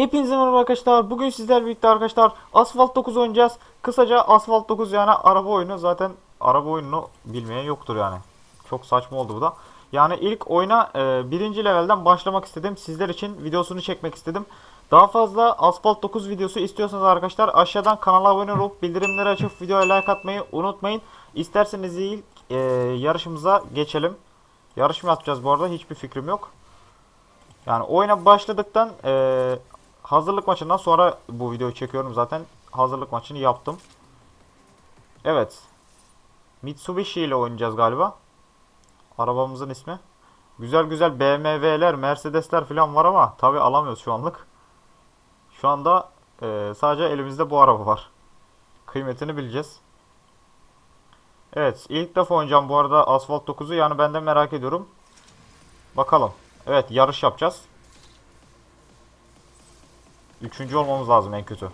Hepinize merhaba arkadaşlar. Bugün sizlerle birlikte arkadaşlar Asphalt 9 oynayacağız. Kısaca Asphalt 9 yani araba oyunu. Zaten araba oyununu bilmeyen yoktur yani. Çok saçma oldu bu da. Yani ilk oyuna e, birinci levelden başlamak istedim. Sizler için videosunu çekmek istedim. Daha fazla Asphalt 9 videosu istiyorsanız arkadaşlar aşağıdan kanala abone olup bildirimleri açıp videoya like atmayı unutmayın. İsterseniz ilk e, yarışımıza geçelim. Yarış mı yapacağız bu arada hiçbir fikrim yok. Yani oyuna başladıktan eee, hazırlık maçından sonra bu videoyu çekiyorum zaten. Hazırlık maçını yaptım. Evet. Mitsubishi ile oynayacağız galiba. Arabamızın ismi. Güzel güzel BMW'ler, Mercedesler falan var ama tabi alamıyoruz şu anlık. Şu anda eee, sadece elimizde bu araba var. Kıymetini bileceğiz. Evet, ilk defa oynayacağım bu arada Asphalt 9'u yani ben de merak ediyorum. Bakalım. Evet yarış yapacağız. Üçüncü olmamız lazım en kötü.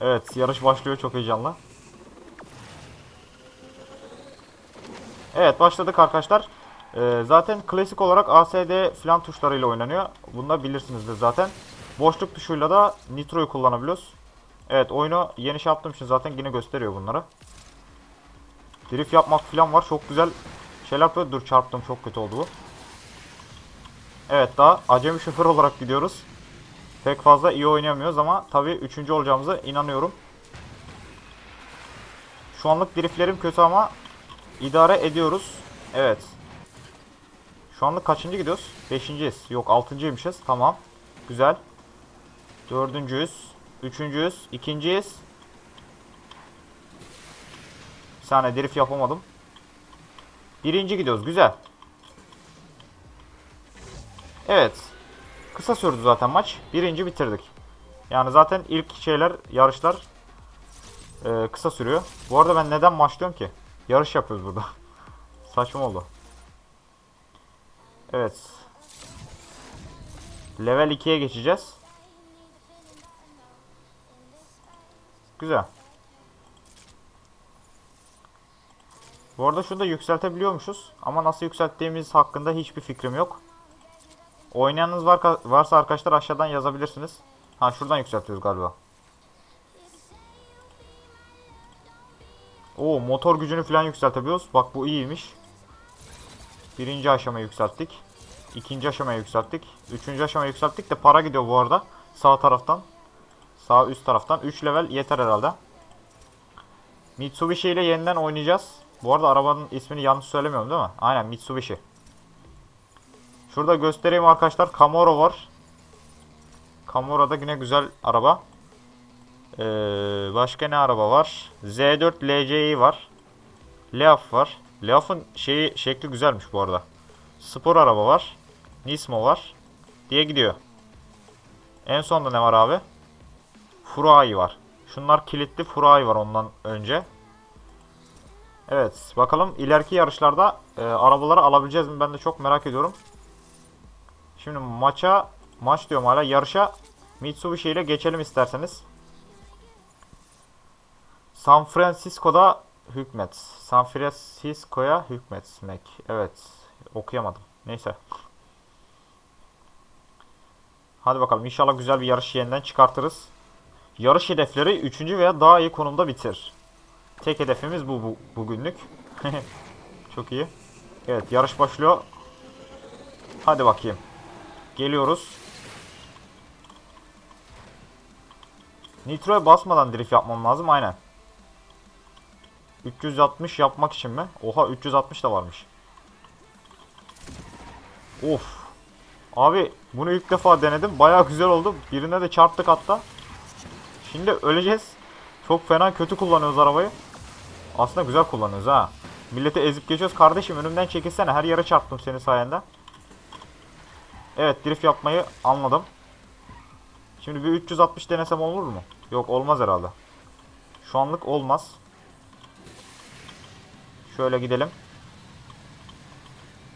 Evet yarış başlıyor çok heyecanlı. Evet başladık arkadaşlar. Ee, zaten klasik olarak ASD falan tuşlarıyla oynanıyor. Bunu da bilirsinizdir zaten. Boşluk tuşuyla da Nitro'yu kullanabiliyoruz. Evet oyunu yeni şey yaptığım için zaten yine gösteriyor bunları. Drift yapmak falan var. Çok güzel şeyler yapıyor. Dur çarptım çok kötü oldu bu. Evet daha acemi şoför olarak gidiyoruz. Pek fazla iyi oynayamıyoruz ama tabii üçüncü olacağımıza inanıyorum. Şu anlık driftlerim kötü ama idare ediyoruz. Evet. Şu anlık kaçıncı gidiyoruz? Beşinciyiz. Yok altıncıymışız. Tamam. Güzel. Dördüncüyüz. Üçüncüyüz. ikinciyiz. Bir saniye drift yapamadım. Birinci gidiyoruz. Güzel. Evet. Kısa sürdü zaten maç. Birinci bitirdik. Yani zaten ilk şeyler, yarışlar e, kısa sürüyor. Bu arada ben neden başlıyorum ki? Yarış yapıyoruz burada. Saçma oldu. Evet. Level 2'ye geçeceğiz. Güzel. Bu arada şunu da yükseltebiliyormuşuz. Ama nasıl yükselttiğimiz hakkında hiçbir fikrim yok. Oynayanınız var, varsa arkadaşlar aşağıdan yazabilirsiniz. Ha şuradan yükseltiyoruz galiba. Oo motor gücünü falan yükseltebiliyoruz. Bak bu iyiymiş. Birinci aşamayı yükselttik. İkinci aşamayı yükselttik. Üçüncü aşamayı yükselttik de para gidiyor bu arada. Sağ taraftan. Sağ üst taraftan. 3 level yeter herhalde. Mitsubishi ile yeniden oynayacağız. Bu arada arabanın ismini yanlış söylemiyorum değil mi? Aynen Mitsubishi. Şurada göstereyim arkadaşlar. Camaro var. Camaro da yine güzel araba. Ee, başka ne araba var? Z4 LCI var. Leaf var. Leaf'ın şeyi şekli güzelmiş bu arada. Spor araba var. Nismo var. Diye gidiyor. En sonda ne var abi? Furai var. Şunlar kilitli Furai var ondan önce. Evet bakalım ileriki yarışlarda e, arabaları alabileceğiz mi ben de çok merak ediyorum. Şimdi maça maç diyorum hala yarışa Mitsubishi ile geçelim isterseniz. San Francisco'da hükmet. San Francisco'ya hükmetmek. Evet. Okuyamadım. Neyse. Hadi bakalım. İnşallah güzel bir yarış yeniden çıkartırız. Yarış hedefleri 3. veya daha iyi konumda bitir. Tek hedefimiz bu, bu bugünlük. Çok iyi. Evet yarış başlıyor. Hadi bakayım. Geliyoruz. Nitro'ya basmadan drift yapmam lazım aynen. 360 yapmak için mi? Oha 360 da varmış. Of. Abi bunu ilk defa denedim. Baya güzel oldu. Birine de çarptık hatta. Şimdi öleceğiz. Çok fena kötü kullanıyoruz arabayı. Aslında güzel kullanıyoruz ha. Milleti ezip geçiyoruz. Kardeşim önümden çekilsene. Her yere çarptım senin sayende. Evet drift yapmayı anladım. Şimdi bir 360 denesem olur mu? Yok olmaz herhalde. Şu anlık olmaz. Şöyle gidelim.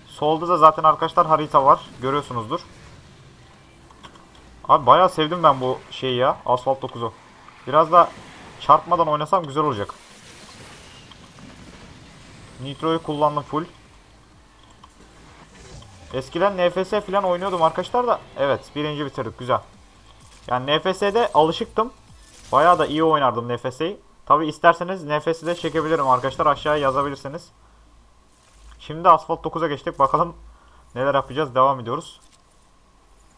Solda da zaten arkadaşlar harita var. Görüyorsunuzdur. Abi bayağı sevdim ben bu şeyi ya. Asfalt 9'u. Biraz da çarpmadan oynasam güzel olacak. Nitro'yu kullandım full. Eskiden NFS falan oynuyordum arkadaşlar da. Evet birinci bitirdik güzel. Yani NFS'de alışıktım. Bayağı da iyi oynardım NFS'yi. Tabi isterseniz NFS'i de çekebilirim arkadaşlar. Aşağıya yazabilirsiniz. Şimdi Asphalt 9'a geçtik. Bakalım neler yapacağız. Devam ediyoruz.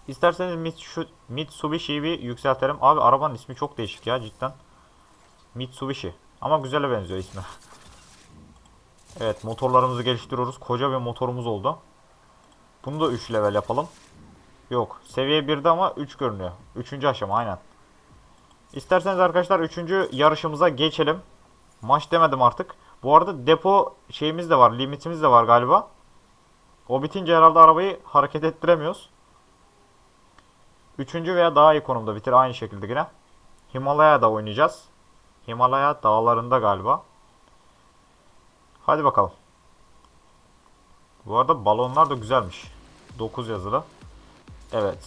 İsterseniz Mitsu- Mitsubishi'yi bir yükseltelim. Abi arabanın ismi çok değişik ya cidden. Mitsubishi. Ama güzele benziyor ismi. evet motorlarımızı geliştiriyoruz. Koca bir motorumuz oldu. Bunu da 3 level yapalım. Yok. Seviye 1'de ama 3 görünüyor. 3. aşama aynen. İsterseniz arkadaşlar 3. yarışımıza geçelim. Maç demedim artık. Bu arada depo şeyimiz de var. Limitimiz de var galiba. O bitince herhalde arabayı hareket ettiremiyoruz. Üçüncü veya daha iyi konumda bitir aynı şekilde yine. Himalaya'da oynayacağız. Himalaya dağlarında galiba. Hadi bakalım. Bu arada balonlar da güzelmiş. 9 yazılı. Evet.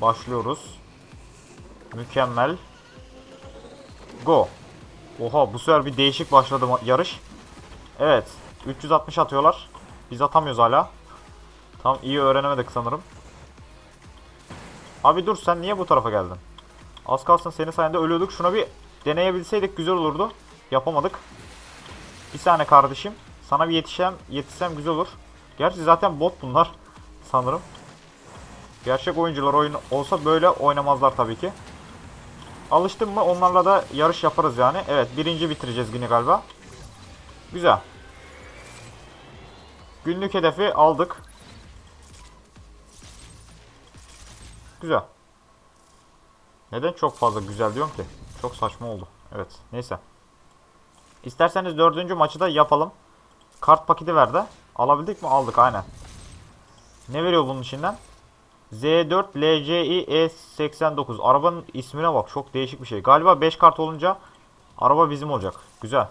Başlıyoruz. Mükemmel. Go. Oha bu sefer bir değişik başladı yarış. Evet. 360 atıyorlar. Biz atamıyoruz hala. Tam iyi öğrenemedik sanırım. Abi dur sen niye bu tarafa geldin? Az kalsın senin sayende ölüyorduk. Şuna bir deneyebilseydik güzel olurdu. Yapamadık. Bir saniye kardeşim. Sana bir yetişem, yetişsem güzel olur. Gerçi zaten bot bunlar sanırım. Gerçek oyuncular oyun olsa böyle oynamazlar tabii ki. Alıştım mı onlarla da yarış yaparız yani. Evet birinci bitireceğiz yine galiba. Güzel. Günlük hedefi aldık. Güzel. Neden çok fazla güzel diyorum ki? Çok saçma oldu. Evet neyse. İsterseniz dördüncü maçı da yapalım. Kart paketi verdi. Alabildik mi? Aldık aynen. Ne veriyor bunun içinden? Z4 LCI E89. Arabanın ismine bak. Çok değişik bir şey. Galiba 5 kart olunca araba bizim olacak. Güzel.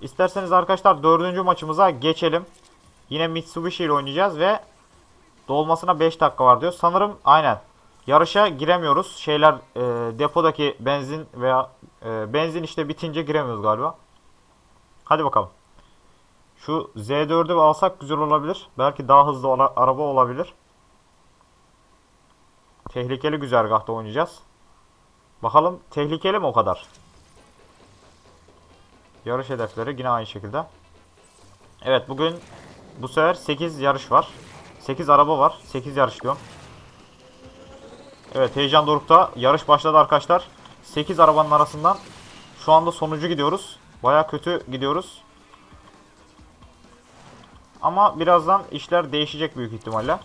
İsterseniz arkadaşlar dördüncü maçımıza geçelim. Yine Mitsubishi ile oynayacağız ve dolmasına 5 dakika var diyor. Sanırım aynen. Yarışa giremiyoruz. Şeyler e, depodaki benzin veya e, benzin işte bitince giremiyoruz galiba. Hadi bakalım. Şu Z4'ü alsak güzel olabilir. Belki daha hızlı ola- araba olabilir. Tehlikeli güzergahta oynayacağız. Bakalım tehlikeli mi o kadar? Yarış hedefleri yine aynı şekilde. Evet bugün bu sefer 8 yarış var. 8 araba var. 8 yarış diyorum. Evet heyecan dorukta. Yarış başladı arkadaşlar. 8 arabanın arasından şu anda sonucu gidiyoruz. Baya kötü gidiyoruz. Ama birazdan işler değişecek büyük ihtimalle.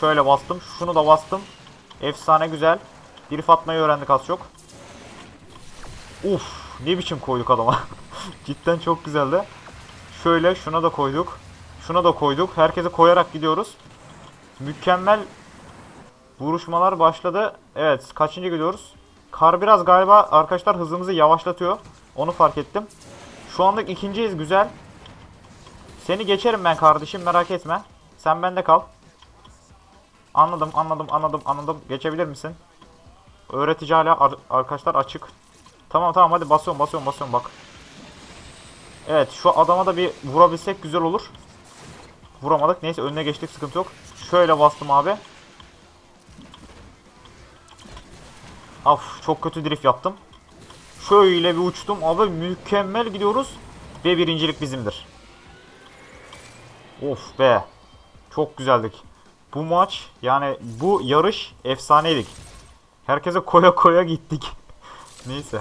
Şöyle bastım. Şunu da bastım. Efsane güzel. Drift atmayı öğrendik az çok. Uf, ne biçim koyduk adama. Cidden çok güzeldi. Şöyle şuna da koyduk. Şuna da koyduk. Herkese koyarak gidiyoruz. Mükemmel vuruşmalar başladı. Evet, kaçıncı gidiyoruz? Kar biraz galiba arkadaşlar hızımızı yavaşlatıyor. Onu fark ettim. Şu anlık ikinciyiz güzel. Seni geçerim ben kardeşim merak etme. Sen bende kal. Anladım anladım anladım anladım. Geçebilir misin? Öğretici hala ar- arkadaşlar açık. Tamam tamam hadi basıyorum basıyorum basıyorum bak. Evet şu adama da bir vurabilsek güzel olur. Vuramadık. Neyse önüne geçtik sıkıntı yok. Şöyle bastım abi. Of çok kötü drift yaptım. Şöyle bir uçtum. Abi mükemmel gidiyoruz. Ve birincilik bizimdir. Of be. Çok güzeldik. Bu maç yani bu yarış efsaneydik. Herkese koya koya gittik. Neyse.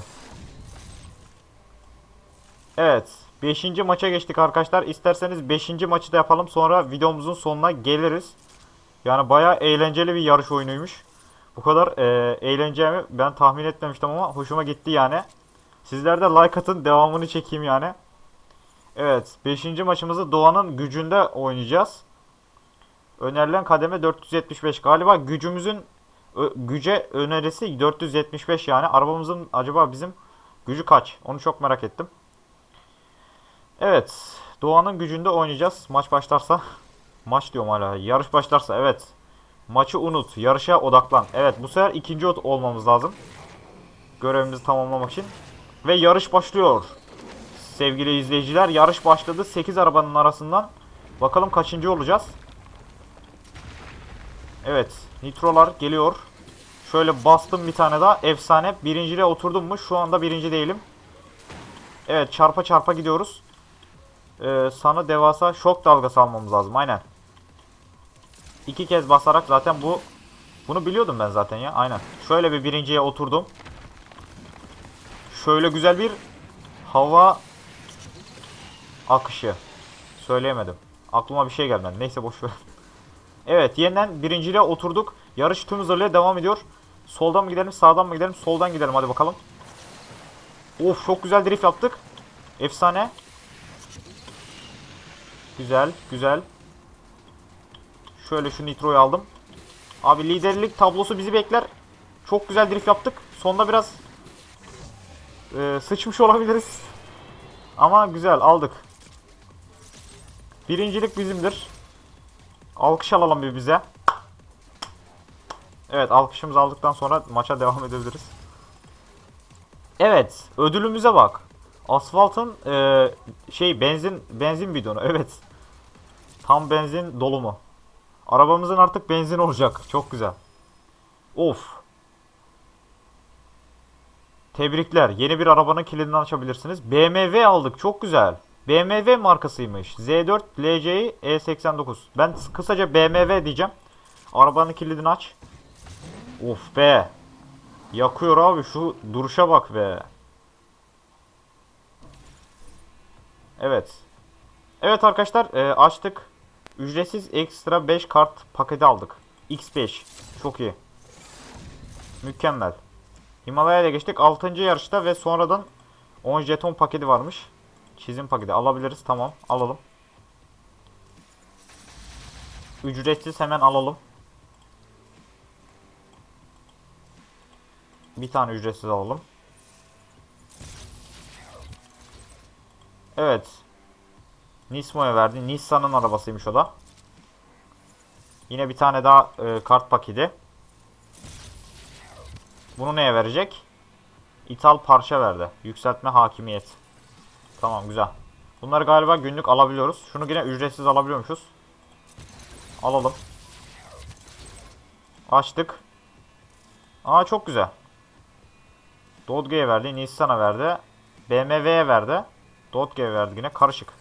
Evet. 5. maça geçtik arkadaşlar. İsterseniz 5. maçı da yapalım. Sonra videomuzun sonuna geliriz. Yani bayağı eğlenceli bir yarış oyunuymuş. Bu kadar e, eğleneceğimi ben tahmin etmemiştim ama hoşuma gitti yani. Sizler de like atın devamını çekeyim yani. Evet 5. maçımızı Doğan'ın gücünde oynayacağız. Önerilen kademe 475. Galiba gücümüzün güce önerisi 475 yani. Arabamızın acaba bizim gücü kaç? Onu çok merak ettim. Evet. Doğan'ın gücünde oynayacağız. Maç başlarsa. Maç diyorum hala. Yarış başlarsa evet. Maçı unut. Yarışa odaklan. Evet bu sefer ikinci ot- olmamız lazım. Görevimizi tamamlamak için. Ve yarış başlıyor. Sevgili izleyiciler yarış başladı. 8 arabanın arasından. Bakalım kaçıncı olacağız. Evet. Nitrolar geliyor. Şöyle bastım bir tane daha. Efsane. Birinciliğe oturdum mu? Şu anda birinci değilim. Evet çarpa çarpa gidiyoruz. Ee, sana devasa şok dalgası almamız lazım. Aynen. İki kez basarak zaten bu bunu biliyordum ben zaten ya. Aynen. Şöyle bir birinciye oturdum. Şöyle güzel bir hava akışı. Söyleyemedim. Aklıma bir şey gelmedi. Neyse boş ver. Evet yeniden birinciliğe oturduk. Yarış tüm hızıyla devam ediyor. Soldan mı gidelim sağdan mı gidelim? Soldan gidelim hadi bakalım. Of çok güzel drift yaptık. Efsane. Güzel güzel. Şöyle şu nitroyu aldım. Abi liderlik tablosu bizi bekler. Çok güzel drift yaptık. Sonda biraz e, sıçmış olabiliriz. Ama güzel aldık. Birincilik bizimdir. Alkış alalım bir bize. Evet alkışımızı aldıktan sonra maça devam edebiliriz. Evet ödülümüze bak. Asfaltın e, şey benzin benzin bidonu evet. Tam benzin dolu mu? Arabamızın artık benzin olacak. Çok güzel. Of. Tebrikler. Yeni bir arabanın kilidini açabilirsiniz. BMW aldık. Çok güzel. BMW markasıymış. Z4 LCI E89. Ben kısaca BMW diyeceğim. Arabanın kilidini aç. Of be. Yakıyor abi şu duruşa bak be. Evet. Evet arkadaşlar e, açtık. Ücretsiz ekstra 5 kart paketi aldık. X5. Çok iyi. Mükemmel. Himalaya'ya geçtik. 6. yarışta ve sonradan 10 jeton paketi varmış. Çizim paketi alabiliriz. Tamam alalım. Ücretsiz hemen alalım. Bir tane ücretsiz alalım. Evet. Nismo'ya verdi. Nissan'ın arabasıymış o da. Yine bir tane daha e, kart paketi. Bunu neye verecek? İthal parça verdi. Yükseltme hakimiyet. Tamam güzel. Bunları galiba günlük alabiliyoruz. Şunu yine ücretsiz alabiliyormuşuz. Alalım. Açtık. Aa çok güzel. Dodge'ye verdi. Nissan'a verdi. BMW'ye verdi. Dodge'ye verdi yine. Karışık.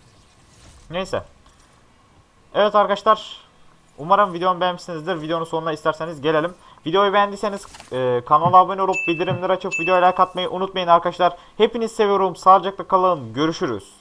Neyse. Evet arkadaşlar. Umarım videomu beğenmişsinizdir. Videonun sonuna isterseniz gelelim. Videoyu beğendiyseniz e, kanala abone olup bildirimleri açıp videoya like atmayı unutmayın arkadaşlar. Hepinizi seviyorum. Sağlıcakla kalın. Görüşürüz.